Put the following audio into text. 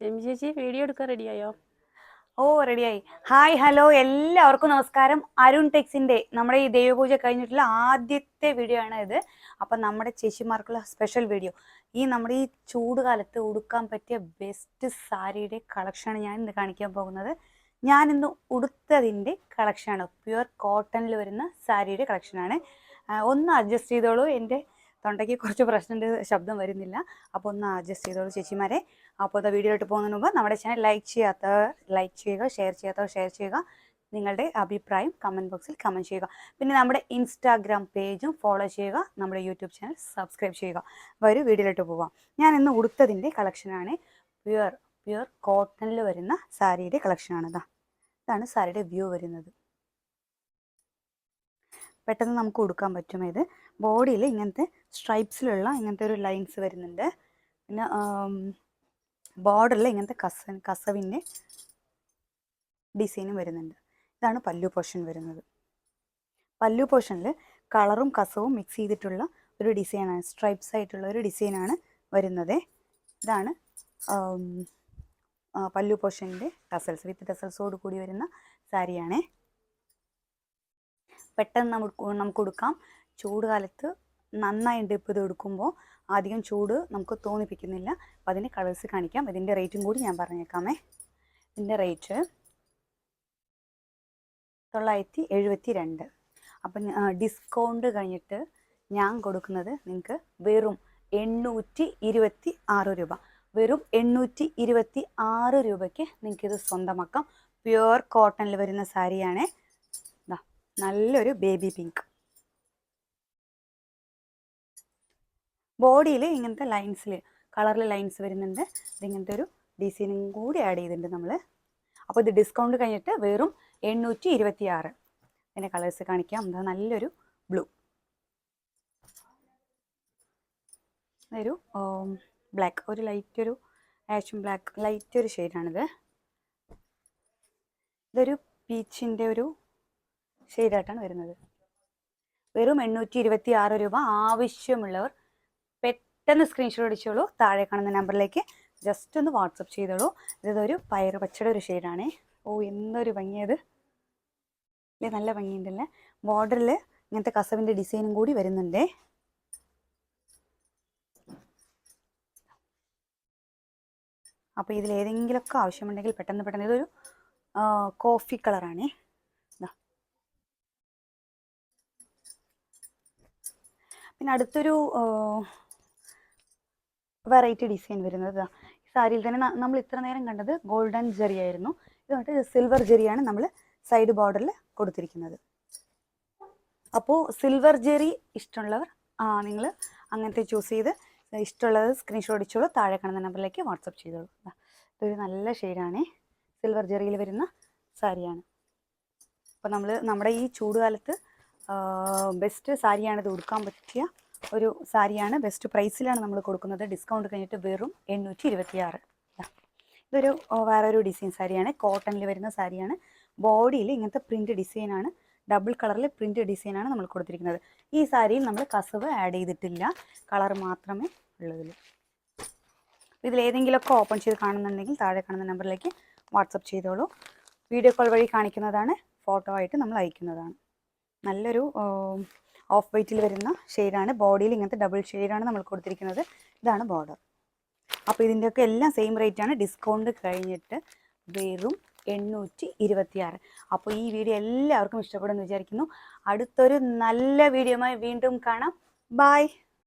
രമി ചേച്ചി വീഡിയോ എടുക്കാൻ റെഡിയായോ ഓ റെഡിയായി ഹായ് ഹലോ എല്ലാവർക്കും നമസ്കാരം. അരുൺ ടെക്സിന്റെ നമ്മുടെ ഈ ദൈവപൂജ കഴിഞ്ഞിട്ടുള്ള ആദ്യത്തെ വീഡിയോ ആണ് ഇത്. അപ്പം നമ്മുടെ ചേച്ചിമാർക്കുള്ള സ്പെഷ്യൽ വീഡിയോ ഈ നമ്മുടെ ഈ ചൂട് കാലത്ത് ഉടുക്കാൻ പറ്റിയ ബെസ്റ്റ് സാരിയുടെ കളക്ഷനാണ് ഞാൻ ഇന്ന് കാണിക്കാൻ പോകുന്നത്. ഞാൻ ഇന്ന് ഉടുത്തതിന്റെ കളക്ഷനാണ് പ്യുവർ കോട്ടണിൽ വരുന്ന സാരിയുടെ കളക്ഷനാണ് ഒന്ന് അഡ്ജസ്റ്റ് ചെയ്തോളൂ. എന്റെ തൊണ്ടയ്ക്ക് കുറച്ച് പ്രശ്നമുണ്ട് ശബ്ദം വരുന്നില്ല. അപ്പോൾ ഒന്ന് അഡ്ജസ്റ്റ് ചെയ്തോളൂ ചേച്ചിമാരെ. അപ്പോൾ അത് വീഡിയോയിട്ട് പോകുന്നതിന് മുമ്പ് നമ്മുടെ ചാനൽ ലൈക്ക് ചെയ്യാത്ത ലൈക്ക് ചെയ്യുക ഷെയർ ചെയ്യാത്തവർ ഷെയർ ചെയ്യുക. നിങ്ങളുടെ അഭിപ്രായം കമന്റ് ബോക്സിൽ കമന്റ് ചെയ്യുക. പിന്നെ നമ്മുടെ ഇൻസ്റ്റാഗ്രാം പേജും ഫോളോ ചെയ്യുക. നമ്മുടെ യൂട്യൂബ് ചാനൽ സബ്സ്ക്രൈബ് ചെയ്യുക. വരും വീഡിയോയിലോട്ട് പോവാം. ഞാൻ ഇന്ന് ഉടുത്തതിന്റെ കളക്ഷനാണ് പ്യുവർ പ്യുവർ കോട്ടണിൽ വരുന്ന സാരിയുടെ കളക്ഷനാണ് ഇതാ ഇതാണ് സാരിയുടെ വ്യൂ വരുന്നത്. പെട്ടെന്ന് നമുക്ക് കൊടുക്കാൻ പറ്റും. ഇത് ബോഡിയിൽ ഇങ്ങനത്തെ സ്ട്രൈപ്സിലുള്ള ഇങ്ങനത്തെ ഒരു ലൈൻസ് വരുന്നുണ്ട്. പിന്നെ ബോർഡറിൽ ഇങ്ങനത്തെ കസ കസവിന്റെ ഡിസൈനും വരുന്നുണ്ട്. ഇതാണ് പല്ലു പോർഷൻ വരുന്നത്. പല്ലു പോർഷനിൽ കളറും കസവും മിക്സ് ചെയ്തിട്ടുള്ള ഒരു ഡിസൈനാണ് സ്ട്രൈപ്സ് ആയിട്ടുള്ള ഒരു ഡിസൈനാണ് വരുന്നത്. ഇതാണ് പല്ലു പോർഷന്റെ ടസൽസ് വിത്ത് ടസൽസോട് കൂടി വരുന്ന സാരിയാണേ. പെട്ടെന്ന് നമുക്ക് നമുക്ക് കൊടുക്കാം. ചൂട് കാലത്ത് നന്നായിട്ട് ഇപ്പോൾ ഇത് എടുക്കുമ്പോൾ അധികം ചൂട് നമുക്ക് തോന്നിപ്പിക്കുന്നില്ല. അപ്പോൾ അതിന്റെ കളേഴ്സ് കാണിക്കാം. ഇതിന്റെ റേറ്റും കൂടി ഞാൻ പറഞ്ഞേക്കാമേ. ഇതിന്റെ റേറ്റ് തൊള്ളായിരത്തി എഴുപത്തി രണ്ട് അപ്പം ഡിസ്കൗണ്ട് കഴിഞ്ഞിട്ട് ഞാൻ കൊടുക്കുന്നത് നിങ്ങൾക്ക് വെറും എണ്ണൂറ്റി ഇരുപത്തി ആറ് രൂപ. വെറും എണ്ണൂറ്റി ഇരുപത്തി ആറ് രൂപയ്ക്ക് നിങ്ങൾക്കിത് സ്വന്തമാക്കാം. പ്യുവർ കോട്ടണിൽ വരുന്ന സാരിയാണ്. നല്ലൊരു ബേബി പിങ്ക് ബോഡിയിൽ ഇങ്ങനത്തെ ലൈൻസിൽ കളറിൽ ലൈൻസ് വരുന്നുണ്ട്. ഇതിങ്ങനത്തെ ഒരു ഡിസൈനും കൂടി ആഡ് ചെയ്തിട്ടുണ്ട് നമ്മൾ അപ്പോൾ ഇത് ഡിസ്കൗണ്ട് കഴിഞ്ഞിട്ട് വെറും എണ്ണൂറ്റി ഇരുപത്തി ആറ് അതിന്റെ കളേഴ്സ് കാണിക്കാം. എന്താ നല്ലൊരു ബ്ലൂ ഒരു ബ്ലാക്ക് ഒരു ലൈറ്റ് ഒരു ആഷും ബ്ലാക്ക് ലൈറ്റ് ഒരു ഷെയ്ഡാണിത് ഇതൊരു പീച്ചിന്റെ ഒരു ഷെയ്ഡായിട്ടാണ് വരുന്നത്. വെറും എണ്ണൂറ്റി ഇരുപത്തി ആറ് രൂപ ആവശ്യമുള്ളവർ പെട്ടെന്ന് സ്ക്രീൻഷോട്ട് അടിച്ചോളൂ. താഴെ കാണുന്ന നമ്പറിലേക്ക് ജസ്റ്റ് ഒന്ന് വാട്സപ്പ് ചെയ്തോളൂ. ഇതൊരു പയർ പച്ചയുടെ ഒരു ഷെയ്ഡാണേ ഓ എന്തൊരു ഭംഗിയത്. അല്ലേ നല്ല ഭംഗിയുണ്ടല്ലേ? ബോർഡറിൽ ഇങ്ങനത്തെ കസവിന്റെ ഡിസൈനും കൂടി വരുന്നുണ്ടേ. അപ്പോൾ ഇതിൽ ഏതെങ്കിലുമൊക്കെ ആവശ്യമുണ്ടെങ്കിൽ പെട്ടെന്ന് പെട്ടെന്ന് ഇതൊരു കോഫി കളറാണേ പിന്നെ അടുത്തൊരു വെറൈറ്റി ഡിസൈൻ വരുന്നത്. ഈ സാരിയിൽ തന്നെ നമ്മൾ ഇത്ര നേരം കണ്ടത് ഗോൾഡൻ ജെറി ആയിരുന്നു ഇത് വന്നിട്ട് സിൽവർ ജെറിയാണ് നമ്മൾ സൈഡ് ബോർഡറിൽ കൊടുത്തിരിക്കുന്നത് അപ്പോൾ സിൽവർ ജെറി ഇഷ്ടമുള്ളവർ നിങ്ങൾ അങ്ങനത്തെ ചൂസ് ചെയ്ത് ഇഷ്ടമുള്ളത് സ്ക്രീൻഷോട്ട് അടിച്ചോളൂ താഴെ കാണുന്ന നമ്പറിലേക്ക് വാട്സപ്പ് ചെയ്തോളൂ. ഇതൊരു നല്ല ഷെയ്ഡാണേ സിൽവർ ജെറിയിൽ വരുന്ന സാരിയാണ് അപ്പോൾ നമ്മൾ നമ്മുടെ ഈ ചൂടുകാലത്ത് ബെസ്റ്റ് സാരിയാണ് ഇത് ഉടുക്കാൻ പറ്റിയ ഒരു സാരിയാണ് ബെസ്റ്റ് പ്രൈസിലാണ് നമ്മൾ കൊടുക്കുന്നത്. ഡിസ്കൗണ്ട് കഴിഞ്ഞിട്ട് വെറും എണ്ണൂറ്റി ഇരുപത്തിയാറ് ഇതൊരു വേറൊരു ഡിസൈൻ സാരിയാണ് കോട്ടണിൽ വരുന്ന സാരിയാണ് ബോഡിയിൽ ഇങ്ങനത്തെ പ്രിന്റ് ഡിസൈനാണ് ഡബിൾ കളറിൽ പ്രിന്റ് ഡിസൈനാണ് നമ്മൾ കൊടുത്തിരിക്കുന്നത്. ഈ സാരിയിൽ നമ്മൾ കസവ് ആഡ് ചെയ്തിട്ടില്ല. കളർ മാത്രമേ ഉള്ളതിൽ ഇതിൽ ഏതെങ്കിലുമൊക്കെ ഓപ്പൺ ചെയ്ത് കാണുന്നുണ്ടെങ്കിൽ താഴെ കാണുന്ന നമ്പറിലേക്ക് വാട്സപ്പ് ചെയ്തോളൂ. വീഡിയോ കോൾ വഴി കാണിക്കുന്നതാണ്. ഫോട്ടോ ആയിട്ട് നമ്മൾ അയക്കുന്നതാണ്. നല്ലൊരു ഓഫ് വൈറ്റിൽ വരുന്ന ഷെയ്ഡാണ്. ബോഡിയിൽ ഇങ്ങനത്തെ ഡബിൾ ഷെയ്ഡാണ് നമ്മൾ കൊടുത്തിരിക്കുന്നത്. ഇതാണ് ബോർഡർ അപ്പോൾ ഇതിന്റെയൊക്കെ എല്ലാം സെയിം റേറ്റാണ് ഡിസ്കൗണ്ട് കഴിഞ്ഞിട്ട് വെറും എണ്ണൂറ്റി ഇരുപത്തിയാറ് അപ്പോൾ ഈ വീഡിയോ എല്ലാവർക്കും ഇഷ്ടപ്പെടുമെന്ന് വിചാരിക്കുന്നു. അടുത്തൊരു നല്ല വീഡിയോയുമായി വീണ്ടും കാണാം. ബായ്